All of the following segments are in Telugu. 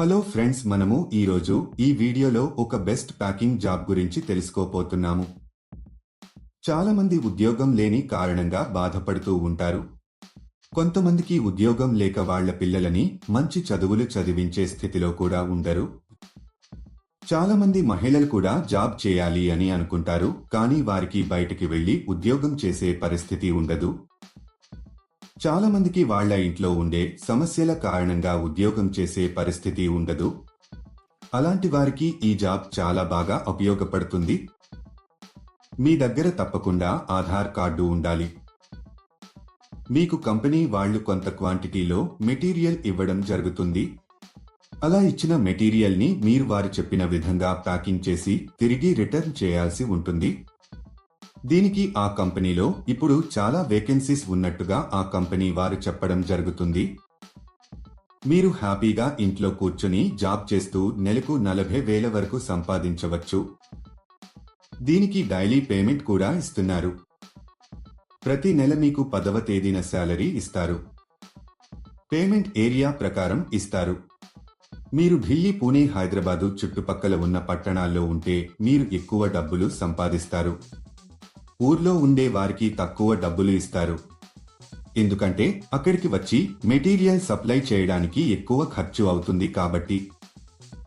హలో ఫ్రెండ్స్ మనము ఈరోజు ఈ వీడియోలో ఒక బెస్ట్ ప్యాకింగ్ జాబ్ గురించి తెలుసుకోపోతున్నాము చాలామంది ఉద్యోగం లేని కారణంగా బాధపడుతూ ఉంటారు. కొంతమందికి ఉద్యోగం లేక వాళ్ళ పిల్లలని మంచి చదువులు చదివించే స్థితిలో కూడా ఉండరు. చాలామంది మహిళలు కూడా జాబ్ చేయాలి అని అనుకుంటారు కానీ వారికి బయటికి వెళ్ళి ఉద్యోగం చేసే పరిస్థితి ఉండదు. చాలా మందికి వాళ్ళ ఇంట్లో ఉండే సమస్యల కారణంగా ఉద్యోగం చేసే పరిస్థితి ఉండదు. అలాంటి వారికి ఈ జాబ్ చాలా బాగా ఉపయోగపడుతుంది. మీ దగ్గర తప్పకుండా ఆధార్ కార్డు ఉండాలి. మీకు కంపెనీ వాళ్ళు కొంత క్వాంటిటీలో మెటీరియల్ ఇవ్వడం జరుగుతుంది. అలా ఇచ్చిన మెటీరియల్ని మీరు వారు చెప్పిన విధంగా ప్యాకింగ్ చేసి తిరిగి రిటర్న్ చేయాల్సి ఉంటుంది. దీనికి ఆ కంపెనీలో ఇప్పుడు చాలా వేకెన్సీస్ ఉన్నట్టుగా ఆ కంపెనీ వారు చెప్పడం జరుగుతుంది. మీరు హ్యాపీగా ఇంట్లో కూర్చుని జాబ్ చేస్తూ నెలకు నలభై వేల వరకు సంపాదించవచ్చు. దీనికి డైలీ పేమెంట్ కూడా ఇస్తున్నారు. ప్రతి నెల మీకు పదవ తేదీన శాలరీ ఇస్తారు. పేమెంట్ ఏరియా ప్రకారం ఇస్తారు. మీరు ఢిల్లీ పూణే హైదరాబాదు చుట్టుపక్కల ఉన్న పట్టణాల్లో ఉంటే మీరు ఎక్కువ డబ్బులు సంపాదిస్తారు. ఊర్లో ఉండే వారికి తక్కువ డబ్బులు ఇస్తారు. ఎందుకంటే అక్కడికి వచ్చి మెటీరియల్ సప్లై చేయడానికి ఎక్కువ ఖర్చు అవుతుంది కాబట్టి.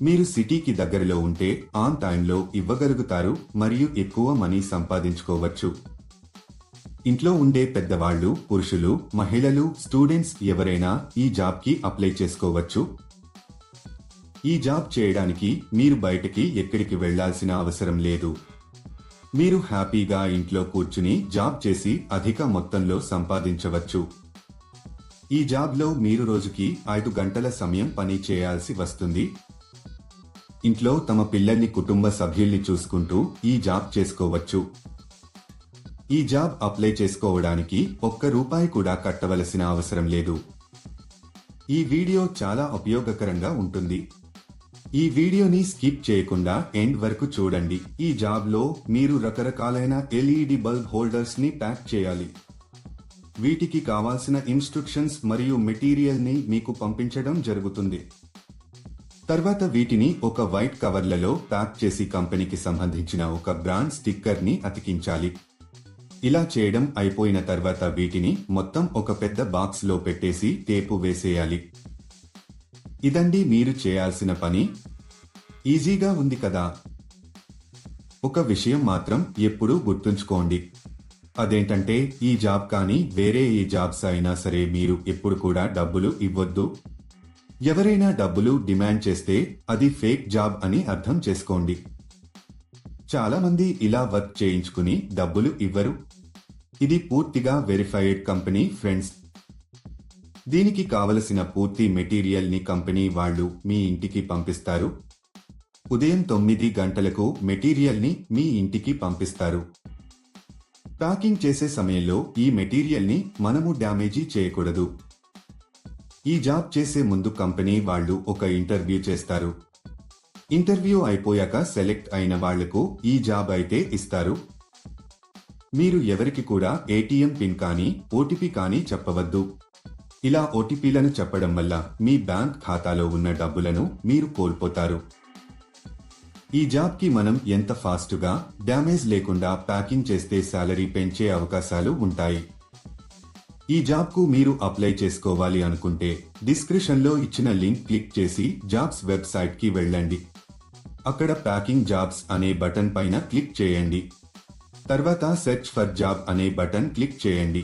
మీరు సిటీకి దగ్గరలో ఉంటే ఆన్ టైంలో ఇవ్వగలుగుతారు మరియు ఎక్కువ మనీ సంపాదించుకోవచ్చు. ఇంట్లో ఉండే పెద్దవాళ్ళు పురుషులు మహిళలు స్టూడెంట్స్ ఎవరైనా ఈ జాబ్కి అప్లై చేసుకోవచ్చు. ఈ జాబ్ చేయడానికి మీరు బయటికి ఎక్కడికి వెళ్ళాల్సిన అవసరం లేదు. మీరు హ్యాపీగా ఇంట్లో కూర్చుని జాబ్ చేసి అధిక మొత్తంలో సంపాదించవచ్చు. ఈ జాబ్లో మీరు రోజుకి ఐదు గంటల సమయం పని చేయాల్సి వస్తుంది. ఇంట్లో తమ పిల్లల్ని కుటుంబ సభ్యుల్ని చూసుకుంటూ ఈ జాబ్ చేసుకోవచ్చు. ఈ జాబ్ అప్లై చేసుకోవడానికి ఒక్క రూపాయి కూడా కట్టవలసిన అవసరం లేదు. ఈ వీడియో చాలా ఉపయోగకరంగా ఉంటుంది. ఈ వీడియోని స్కిప్ చేయకుండా ఎండ్ వరకు చూడండి. ఈ జాబ్లో మీరు రకరకాలైన ఎల్ఈడి బల్బ్ హోల్డర్స్ని ప్యాక్ చేయాలి. వీటికి కావాల్సిన ఇన్స్ట్రక్షన్స్ మరియు మెటీరియల్ని మీకు పంపించడం జరుగుతుంది. తర్వాత వీటిని ఒక వైట్ కవర్లలో ప్యాక్ చేసి కంపెనీకి సంబంధించిన ఒక బ్రాండ్ స్టిక్కర్ని అతికించాలి. ఇలా చేయడం అయిపోయిన తర్వాత వీటిని మొత్తం ఒక పెద్ద బాక్స్లో పెట్టేసి టేపు వేసేయాలి. ఇదండి మీరు చేయాల్సిన పని? ఈజీగా ఉంది కదా. ఒక విషయం మాత్రం ఎప్పుడూ గుర్తుంచుకోండి. అదేంటంటే ఈ జాబ్ కానీ వేరే ఏ జాబ్స్ అయినా సరే మీరు ఎప్పుడు కూడా డబ్బులు ఇవ్వద్దు. ఎవరైనా డబ్బులు డిమాండ్ చేస్తే అది ఫేక్ జాబ్ అని అర్థం చేసుకోండి. చాలామంది ఇలా వర్క్ చేయించుకుని డబ్బులు ఇవ్వరు. ఇది పూర్తిగా వెరిఫైడ్ కంపెనీ ఫ్రెండ్స్ దీనికి కావలసిన పూర్తి మెటీరియల్ని కంపెనీ వాళ్ళు మీ ఇంటికి పంపిస్తారు. ఉదయం తొమ్మిది గంటలకు మెటీరియల్ని మీ ఇంటికి పంపిస్తారు. ప్యాకింగ్ చేసే సమయంలో ఈ మెటీరియల్ని మనము డ్యామేజీ చేయకూడదు. ఈ జాబ్ చేసే ముందు కంపెనీ వాళ్ళు ఒక ఇంటర్వ్యూ చేస్తారు. ఇంటర్వ్యూ అయిపోయాక సెలెక్ట్ అయిన వాళ్ళకు ఈ జాబ్ అయితే ఇస్తారు. మీరు ఎవరికి కూడా ఏటీఎం పిన్ కానీ ఓటీపీ కానీ చెప్పవద్దు. ఇలా ఓటీపీలను చెప్పడం వల్ల మీ బ్యాంక్ ఖాతాలో ఉన్న డబ్బులను మీరు కోల్పోతారు. ఈ జాబ్కి మనం ఎంత ఫాస్ట్గా డ్యామేజ్ లేకుండా ప్యాకింగ్ చేస్తే శాలరీ పెంచే అవకాశాలు ఉంటాయి. ఈ జాబ్కు మీరు అప్లై చేసుకోవాలి అనుకుంటే డిస్క్రిప్షన్లో ఇచ్చిన లింక్ క్లిక్ చేసి జాబ్స్ వెబ్సైట్కి వెళ్ళండి. అక్కడ ప్యాకింగ్ జాబ్స్ అనే బటన్ పైన క్లిక్ చేయండి. తర్వాత సెర్చ్ ఫర్ జాబ్ అనే బటన్ క్లిక్ చేయండి.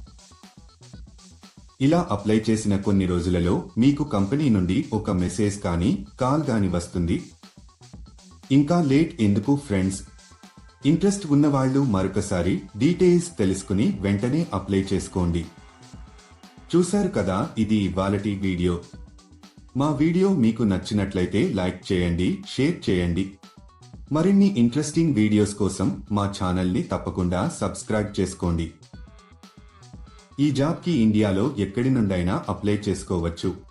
ఇలా అప్లై చేసిన కొన్ని రోజులలో మీకు కంపెనీ నుండి ఒక మెసేజ్ కానీ కాల్ గాని వస్తుంది. ఇంకా లేట్ ఎందుకు ఫ్రెండ్స్? ఇంట్రెస్ట్ ఉన్నవాళ్ళు మరొకసారి డీటెయిల్స్ తెలుసుకుని వెంటనే అప్లై చేసుకోండి. చూశారు కదా ఇది ఇవాళటి వీడియో. మా వీడియో మీకు నచ్చినట్లయితే లైక్ చేయండి షేర్ చేయండి. మరిన్ని ఇంట్రెస్టింగ్ వీడియోస్ కోసం మా ఛానల్ని తప్పకుండా సబ్స్క్రైబ్ చేసుకోండి. ఈ జాబ్కి ఇండియాలో ఎక్కడి నుండైనా అప్లై చేసుకోవచ్చు.